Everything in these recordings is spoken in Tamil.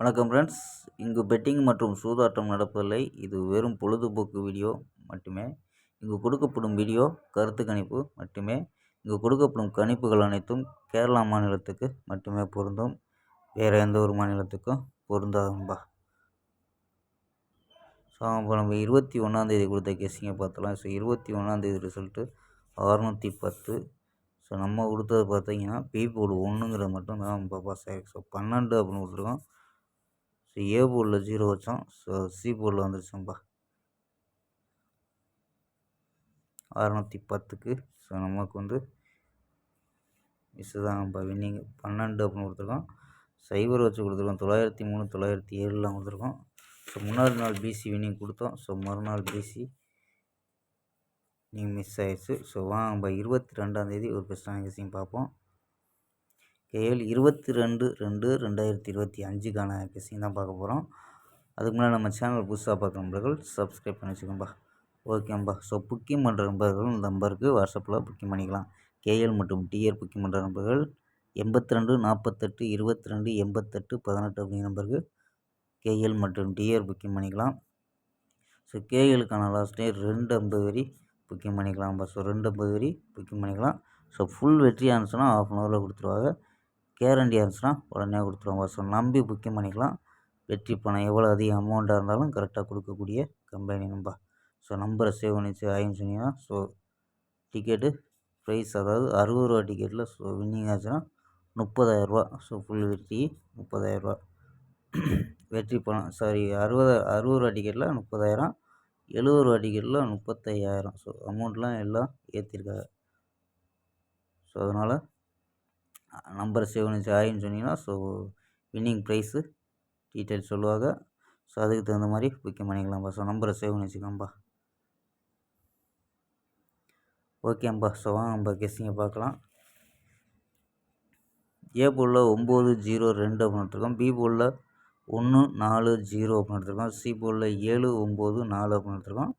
வணக்கம் ஃப்ரெண்ட்ஸ் இங்கு பெட்டிங் மற்றும் சூதாட்டம் நடப்பதில்லை. இது வெறும் பொழுதுபோக்கு வீடியோ மட்டுமே. இங்கு கொடுக்கப்படும் வீடியோ கருத்து கணிப்பு மட்டுமே. இங்கு கொடுக்கப்படும் கணிப்புகள் அனைத்தும் கேரளா மாநிலத்துக்கு மட்டுமே பொருந்தும். வேறு எந்த ஒரு மாநிலத்துக்கும் பொருந்தாதும்பா. ஸோ அப்போ நம்ம இருபத்தி ஒன்றாந்தேதி கொடுத்த கெஸ்ஸிங்கை பார்த்தலாம் ஸோ இருபத்தி ஒன்றாந்தேதி ரிசல்ட்டு அறநூற்றி பத்து. ஸோ நம்ம கொடுத்தது பார்த்தீங்கன்னா பி போர்டு ஒன்றுங்கிறது மட்டும் தான் பாப்பா சார் ஸோ பன்னெண்டு அப்படின்னு கொடுத்துருக்கோம். ஸோ ஏ போர்டில் ஜீரோ வச்சோம். ஸோ சி போர்டில் வந்துருச்சோம்ப்பா அறநூற்றி பத்துக்கு. ஸோ நமக்கு வந்து மிஸ்ஸு தான்ப்பா வின்னிங் பன்னெண்டு அப்படின்னு கொடுத்துருக்கோம். சைபர் வச்சு கொடுத்துருக்கோம். தொள்ளாயிரத்தி மூணு தொள்ளாயிரத்தி ஏழுலாம் கொடுத்துருக்கோம் ஸோ முன்னாடி நாள் பிசி வின்னிங் கொடுத்தோம். ஸோ மறுநாள் பிசி நீங்கள் மிஸ் ஆயிடுச்சு. ஸோ வாங்கப்பா. இருபத்தி ரெண்டாந்தேதி ஒரு பெஸ்ட்டான கெஸிங் பார்ப்போம். கேஎல் இருபத்தி ரெண்டு ரெண்டு ரெண்டாயிரத்தி இருபத்தி அஞ்சுக்கான கெஸிங் தான் பார்க்க போகிறோம் அதுக்கு முன்னாடி நம்ம சேனல் புதுசாக பார்க்குற நண்பர்கள் சப்ஸ்கிரைப் பண்ணி வச்சுக்கோம்பா. ஓகேம்பா ஸோ புக்கிங் பண்ணுற நண்பர்கள் இந்த நம்பருக்கு வாட்ஸ்அப்பில் புக்கிங் பண்ணிக்கலாம். கேஎல் மற்றும் டிஆர் புக்கிங் பண்ணுற நண்பர்கள் எண்பத்தி ரெண்டு நாற்பத்தெட்டு இருபத்தி ரெண்டு எண்பத்தெட்டு பதினெட்டு அப்படிங்கிற நம்பருக்கு கேஎல் மற்றும் டிஆர் புக்கிங் பண்ணிக்கலாம். ஸோ கேஎலுக்கான லாஸ்ட் டே ரெண்டு ஐம்பது வரி புக்கிங் பண்ணிக்கலாம்ப்பா ஸோ ரெண்டு ஐம்பது வரி புக்கிங் பண்ணிக்கலாம். ஸோ ஃபுல் வெற்றி ஆனிச்சுன்னா ஆஃப் அன் ஹவரில் கொடுத்துருவாங்க. கேரண்டி இருந்துச்சுன்னா உடனே கொடுத்துருவாங்க. ஸோ நம்பி புக்கிங் பண்ணிக்கலாம். வெற்றி பணம் எவ்வளோ அதிக அமௌண்ட்டாக இருந்தாலும் கரெக்டாக கொடுக்கக்கூடிய கம்பெனி நம்பா ஸோ நம்பரை சேவ் பண்ணி ஆகின்னு சொன்னீங்கன்னா ஸோ டிக்கெட்டு ப்ரைஸ் அதாவது அறுபது ரூபா டிக்கெட்டில் ஸோ வின்னிங் ஆச்சுன்னா முப்பதாயிரரூபா ஸோ ஃபுல் வெற்றி முப்பதாயிரரூபா வெற்றி பணம் சாரி அறுபது அறுபது ரூபா டிக்கெட்டில் முப்பதாயிரம் எழுபது ரூபா டிக்கெட்டில் முப்பத்தையாயிரம். ஸோ அமௌண்ட்லாம் எல்லாம் ஏற்றிருக்காங்க ஸோ அதனால் நம்பர் சேவ் பண்ணி ஆயின்னு சொன்னீங்கன்னா ஸோ வின்னிங் ப்ரைஸு டீட்டெயில்ஸ் சொல்லுவாங்க. ஸோ அதுக்கு தகுந்த மாதிரி புக்கிங் பண்ணிக்கலாம்ப்பா ஸோ நம்பரை சேவ் பண்ணி வச்சுக்கலாம்ப்பா ஓகேம்பா ஸோ வாங்க நம்ம கெஸ்ஸிங்கை பார்க்கலாம். ஏ போலில் ஒம்பது ஜீரோ ரெண்டு அப்படின்னு எடுத்துருக்கோம். பி போலில் ஒன்று நாலு ஜீரோ அப்படின்னு எடுத்துருக்கோம். சி போலில் ஏழு ஒம்பது நாலு அப்படின்னு எடுத்துருக்கோம்.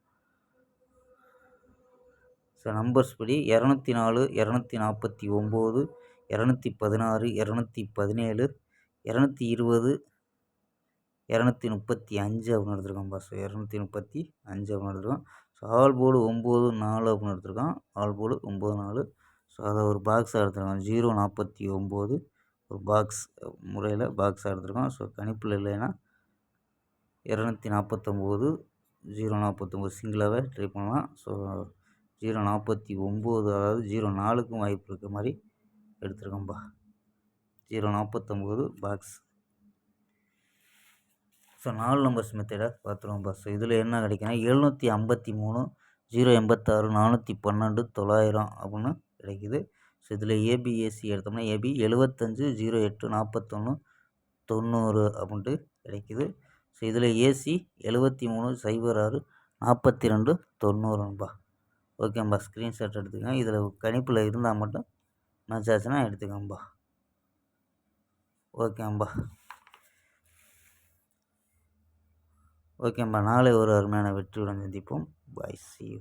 ஸோ நம்பர்ஸ் படி இரநூத்தி நாலு இரநூத்தி நாற்பத்தி ஒம்பது இரநூத்தி பதினாறு இரநூத்தி பதினேழு இரநூத்தி இருபது இரநூத்தி முப்பத்தி அஞ்சு அப்படின்னு எடுத்துருக்கோம் பாஸ் இரநூத்தி முப்பத்தி அஞ்சு அப்படின்னு எடுத்துருக்கோம் ஸோ ஆல் போர்டு ஒம்பது நாலு அப்படின்னு எடுத்துருக்கோம் ஆல் போர்டு ஒம்பது நாலு. ஸோ அதை ஒரு பாக்ஸாக எடுத்துருக்கோம் ஜீரோ நாற்பத்தி ஒம்பது. ஒரு பாக்ஸ் முறையில் பாக்ஸாக எடுத்துருக்கோம் ஸோ கணிப்பில் இல்லைன்னா இரநூத்தி நாற்பத்தொம்போது ஜீரோ நாற்பத்தொம்போது சிங்கிளாகவே ட்ரை பண்ணலாம். ஸோ ஜீரோ நாற்பத்தி ஒம்பது அதாவது ஜீரோ நாலுக்கும் வாய்ப்பு இருக்க மாதிரி எடுத்துருக்கோம்ப்பா ஜீரோ நாற்பத்தொம்போது பாக்ஸ் ஸோ நாலு நம்பர்ஸ் மெத்தடை பார்த்துருவோம்ப்பா ஸோ இதில் என்ன கிடைக்குன்னா எழுநூற்றி ஐம்பத்தி மூணு ஜீரோ எண்பத்தாறு நானூற்றி பன்னெண்டு தொள்ளாயிரம் அப்படின்னு கிடைக்குது. ஸோ இதில் ஏபிஏசி எடுத்தோம்னா ஏபி எழுபத்தஞ்சு ஜீரோ எட்டு நாற்பத்தொன்று தொண்ணூறு அப்படின்ட்டு கிடைக்குது. ஸோ இதில் ஏசி எழுபத்தி மூணு சைபர் ஆறு நாற்பத்தி ரெண்டு தொண்ணூறும்பா ஓகேம்பா ஸ்க்ரீன்ஷாட் எடுத்துக்கங்க. இதில் கணிப்பில் இருந்தால் மட்டும் மேட்ச் எடுத்துக்கோம்பா ஓகேம்பா ஓகேம்பா நாளை ஒரு அருமையான வெற்றியுடன் சந்திப்போம். பாய் சி யூ